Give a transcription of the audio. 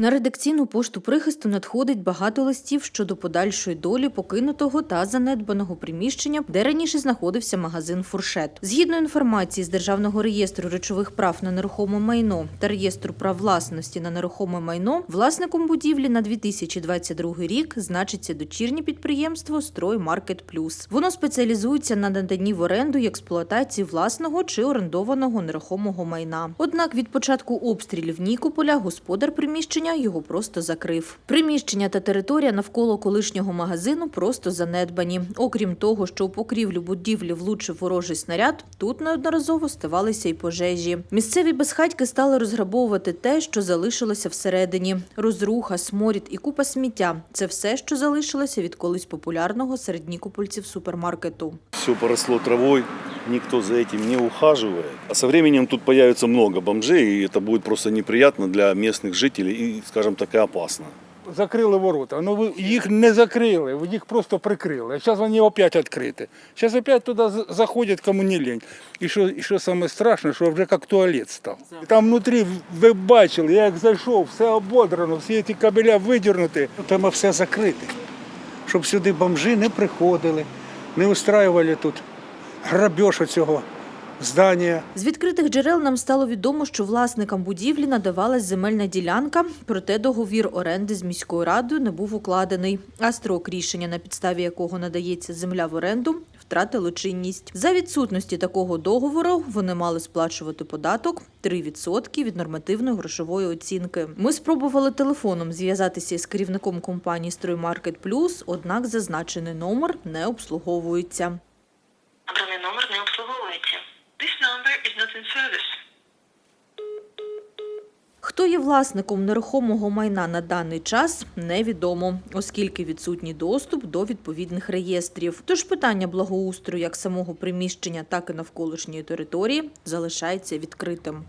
На редакційну пошту прихисту надходить багато листів щодо подальшої долі покинутого та занедбаного приміщення, де раніше знаходився магазин Фуршет. Згідно інформації з Державного реєстру речових прав на нерухоме майно та реєстру прав власності на нерухоме майно, власником будівлі на 2022 рік значиться дочірнє підприємство Строй Маркет Плюс. Воно спеціалізується на наданні в оренду і експлуатації власного чи орендованого нерухомого майна. Однак від початку обстрілів Нікополя господар приміщення його просто закрив. Приміщення та територія навколо колишнього магазину просто занедбані. Окрім того, що у покрівлю будівлі влучив ворожий снаряд, тут неодноразово ставалися й пожежі. Місцеві безхатьки стали розграбовувати те, що залишилося всередині: розруха, сморід і купа сміття. Це все, що залишилося від колись популярного серед нікопольців супермаркету. Все поросло травой, никто за этим не ухаживает. А со временем тут появится много бомжей, и это будет просто неприятно для местных жителей и, скажем так, и опасно. закрили ворота. Ну ви- їх не закрили, ви їх просто прикрили. А зараз вони опять відкриті. Зараз опять туди з- заходять кому не лень. І що, і що саме страшне, що вже як туалет став. Там внутрі ви бачили, я як зайшов, все ободрано, всі ці кабеля видірнуті. Треба все закрити, щоб сюди бомжи не приходили, не устраювали тут грабеж цього здання. З відкритих джерел нам стало відомо, що власникам будівлі надавалась земельна ділянка, проте договір оренди з міською радою не був укладений, а строк рішення, на підставі якого надається земля в оренду, втратило чинність. За відсутності такого договору вони мали сплачувати податок 3% від нормативної грошової оцінки. Ми спробували телефоном зв'язатися із керівником компанії «Строймаркет Плюс», однак зазначений номер не обслуговується. Набраний номер не обслуговується. This service. Хто є власником нерухомого майна на даний час, невідомо, оскільки відсутній доступ до відповідних реєстрів. Тож питання благоустрою як самого приміщення, так і навколишньої території залишається відкритим.